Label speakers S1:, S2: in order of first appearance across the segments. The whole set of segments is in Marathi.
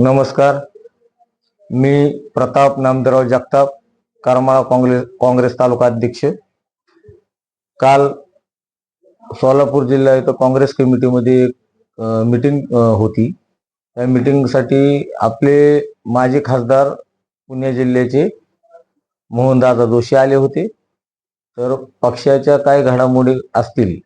S1: नमस्कार. मी प्रताप नामदेवराव जगताप करमाळा काँग्रेस काँग्रेस तालुका अध्यक्ष. काल सोलापूर जिल्हा इथं काँग्रेस कमिटीमध्ये एक मिटिंग होती. त्या मिटिंगसाठी आपले माजी खासदार पुणे जिल्ह्याचे मोहनदादा जोशी आले होते. तर पक्षाच्या काय घडामोडी असतील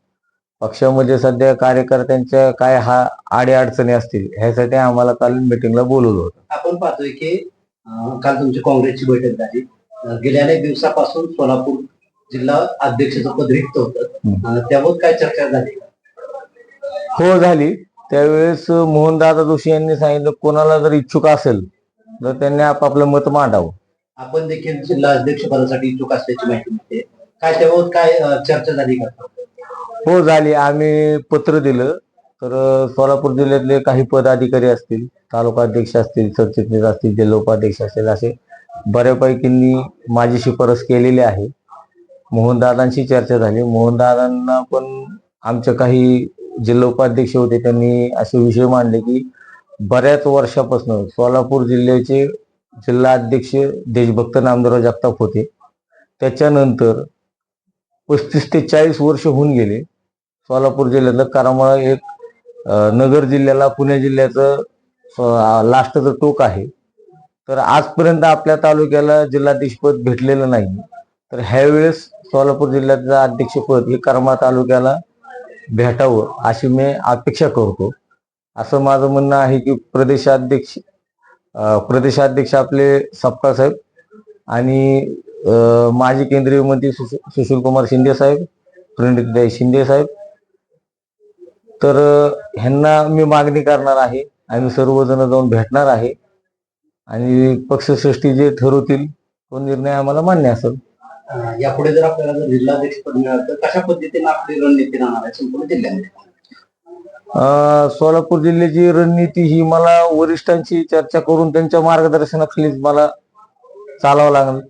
S1: पक्षामध्ये सध्या कार्यकर्त्यांच्या काय हा अडीअडचणी असतील ह्यासाठी आम्हाला काल मिटिंगला बोलवलं होतं.
S2: आपण पाहतोय की अं, काल तुमची काँग्रेसची बैठक झाली. अं, गेल्या अनेक दिवसापासून सोलापूर जिल्हा अध्यक्षाचं पद रिक्त होतं. अं, त्यावर काय चर्चा झाली?
S1: हो झाली. त्यावेळेस मोहनदादा जोशी यांनी सांगितलं कोणाला जर इच्छुक असेल तर त्यांनी आपापलं मत मांडावं.
S2: आपण देखील जिल्हा अध्यक्ष पदासाठी इच्छुक असल्याची माहिती मिळते. काय त्यावर काय अं, चर्चा झाली का?
S1: हो झाली. आम्ही पत्र दिलं. तर सोलापूर जिल्ह्यातले काही पदाधिकारी असतील तालुका अध्यक्ष असतील सरचिटणीस असतील जिल्हा उपाध्यक्ष असतील असे बऱ्यापैकींनी माझी शिफारस केलेली आहे. मोहनदादांशी चर्चा झाली. मोहनदादांना पण आमचे काही जिल्हा उपाध्यक्ष होते त्यांनी असे विषय मांडले की बऱ्याच वर्षापासून सोलापूर जिल्ह्याचे जिल्हा अध्यक्ष देशभक्त नामदेवराव जगताप होते. त्याच्यानंतर पस्तीस ते चाळीस वर्ष होऊन गेले. सोलापूर जिल्ह्यातलं करमाळा एक नगर जिल्ह्याला पुणे जिल्ह्याचं लास्टचं टोक आहे. तर आजपर्यंत आपल्या तालुक्याला जिल्हाधीशपद भेटलेलं नाही. तर ह्यावेळेस सोलापूर जिल्ह्याचं अध्यक्षपद हे करमाळा तालुक्याला भेटावं अशी मी अपेक्षा करतो. असं माझं म्हणणं आहे की प्रदेशाध्यक्ष प्रदेशाध्यक्ष आपले सपकाळ साहेब आणि माजी केंद्रीय मंत्री सुशील सुशील कुमार शिंदे साहेब प्रणितदाई शिंदे साहेब तर ह्यांना मी मागणी करणार आहे. आम्ही सर्वजण जाऊन भेटणार आहे. आणि पक्षश्रेष्ठी जे ठरवतील तो निर्णय आम्हाला मान्य असेल.
S2: यापुढे जर आपल्याला जर जिल्हाध्यक्ष पद मिळालं तर कशा पद्धतीने आपली रणनीती राहणार आहे? संपूर्ण जिल्ह्यामध्ये.
S1: सोलापूर जिल्ह्याची रणनीती ही मला वरिष्ठांशी चर्चा करून त्यांच्या मार्गदर्शनाखालीच मला चालावं लागेल.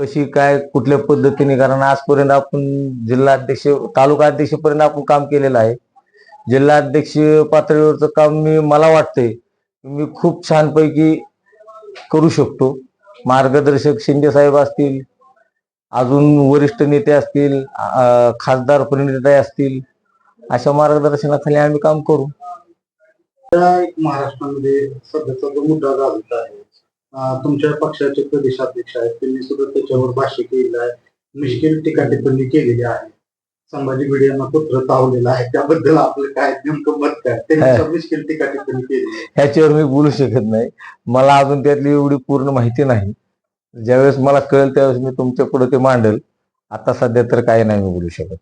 S1: कशी काय कुठल्या पद्धतीने? कारण आजपर्यंत आपण जिल्हा अध्यक्ष तालुका अध्यक्षपर्यंत आपण काम केलेलं आहे. जिल्हाध्यक्ष पातळीवरचं काम मी मला वाटतंय मी खूप छानपैकी करू शकतो. मार्गदर्शक शिंदे साहेब असतील अजून वरिष्ठ नेते असतील खासदार प्रणिताई असतील अशा मार्गदर्शनाखाली आम्ही काम करू.
S2: महाराष्ट्रामध्ये सध्याचा जो मुद्दा गाजत आहे तुमच्या पक्षाचे प्रदेशाध्यक्ष आहेत त्यांनी सुद्धा त्याच्यावर भाष्य केलेलं आहे. मिश्किल टीका टिप्पणी केलेली आहे. संभाजी भिडे यांना पुत्र चावलेला आहे. त्याबद्दल आपलं काय नेमकं मत काय? त्यांनी टीका टिप्पणी केलेली आहे
S1: ह्याच्यावर मी बोलू शकत नाही. मला अजून त्यातली एवढी पूर्ण माहिती नाही. ज्यावेळेस मला कळेल त्यावेळेस मी तुमच्यापुढे ते मांडेल. आता सध्या तर काही नाही मी बोलू शकत.